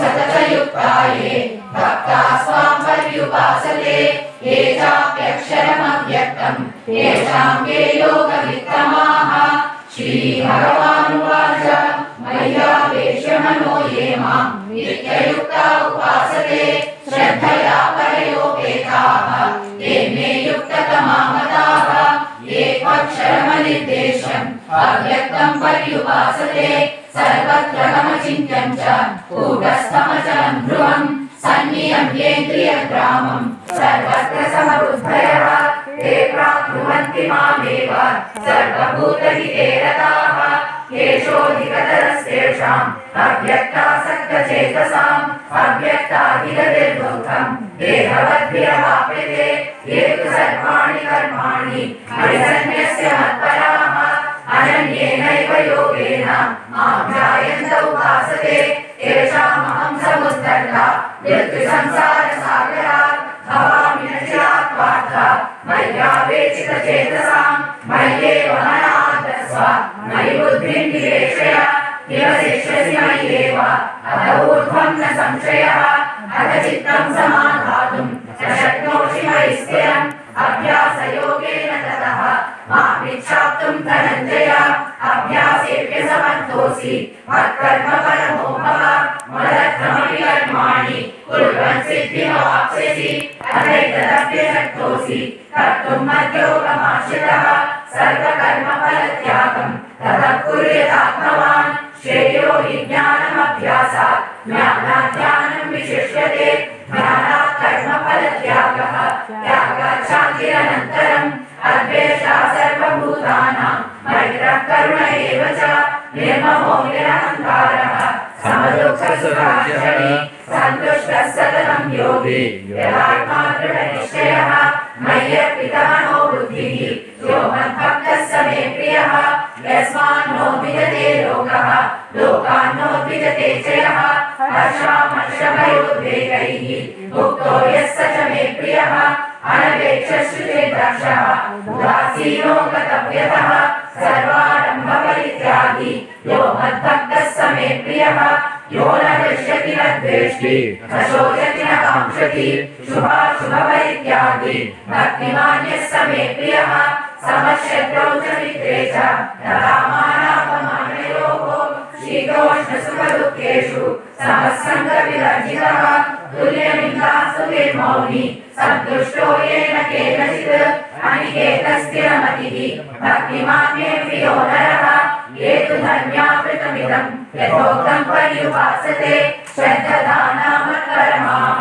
सततयुक्ताये भक्ता स्वां पर्युपासते येचाप्यक्षरमव्यक्तम् येषां के योगवित्तमाः श्रीभगवानुवाच मय्यावेश्य मनो ये माँ, नित्ययुक्ता उपासते, श्रद्धया परयोपेताः एकक्षरमनिर्देशम् अव्यक्तं पर्युपासते सर्वत्र गमचिन्त्यं च। कूटस्थमचलं ध्रुवम् सन्नियम्येन्द्रियग्रामम् सर्वत्र समबुद्धयः, ते प्राप्नुवन्ति मामेव। सर्वभूतहिते रताः केशोऽधिकतरस्तेषाम्। अव्यक्तासक्तचेतसाम्, अव्यक्ताधिगतिर्दुःखम्। देहवद्भिरवाप्यते ये तु सर्वाणि कर्माणि। अनन्येनैव योगेन मां ध्यायन्त उपासते तेषामहं समुद्धर्ता मृत्युसंसारसागरात् भवामि न चिरात् पार्थ मय्यावेचितचेतसां मय्येव मनादस्व मयि बुद्धिं निवेशय निवसिष्यसि मय्येव अत ऊर्ध्वं न संशयः अथ चित्तं समाधातुं न शक्नोषि मयि स्थिरम् अभ्यासयोगेन ततः मामिच्छाप्तुं धनञ्जय अभ्यासेभ्य समर्थोऽसि मत्कर्म परमो भव मदर्थमपि कर्माणि कुर्वन् सिद्धिमवाप्स्यसि अनैतदप्यशक्तोऽसि कर्तुं मद्योगमाश्रितः सर्वकर्मफलत्यागं ततः कुर्यतात्मवान् श्रेयो हि ज्ञानमभ्यासात् ज्ञानाध्यानं विशिष्यते ज्ञानात् कर्मफलत्यागः त्यागात् शान्तिरनन्तरम् अद्वेषा समदुःखसुखाक्षणी सन्तुष्टः सततं योगी यथात्मा दृढनिश्चयः मय्यर्पितमनो बुद्धिः यो मद्भक्तः स मे प्रियः यस्मान्नो विजते लोकः लोकान्नो विजते च हर्षामर्षभयोद्वेगैः मुक्तो यः स च मे प्रियः अनपेक्षश्रुतिर्दक्षः उदासीनो गतव्यतः सर्वारम्भपरित्यागी, यो मद्भक्तः प्रियः यो न हृष्यति न द्वेष्टि न शोचति न काङ्क्षति शुभाशुभपरित्यागी भक्तिमान् यः स मे प्रियः समशत्रौ च मित्रे च तथा मानापमानयोः शीतोष्णसुखदुःखेषु समस्सङ्गविवर्जितः तुल्यनिन्दास्तु निर्मौनि सन्तुष्टो येन केनचित् अनिकेतस्थिरमतिः भक्तिमान् मे प्रियो नरः ये तु धन्यामृतमिदम् यथोक्तं पर्युपासते श्रद्धदानामत्परमाः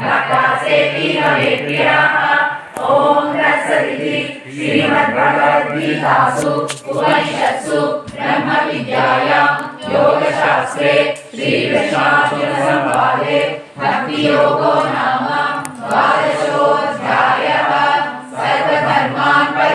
भक्तासेतीव मे प्रियाः ॐ तत्सदिति श्रीमद्भगवद्गीतासु, उपनिषत्सु, ब्रह्मविद्यायां, योगशास्त्रे, श्रीकृष्णार्जुनसंवादे, भक्तियोगो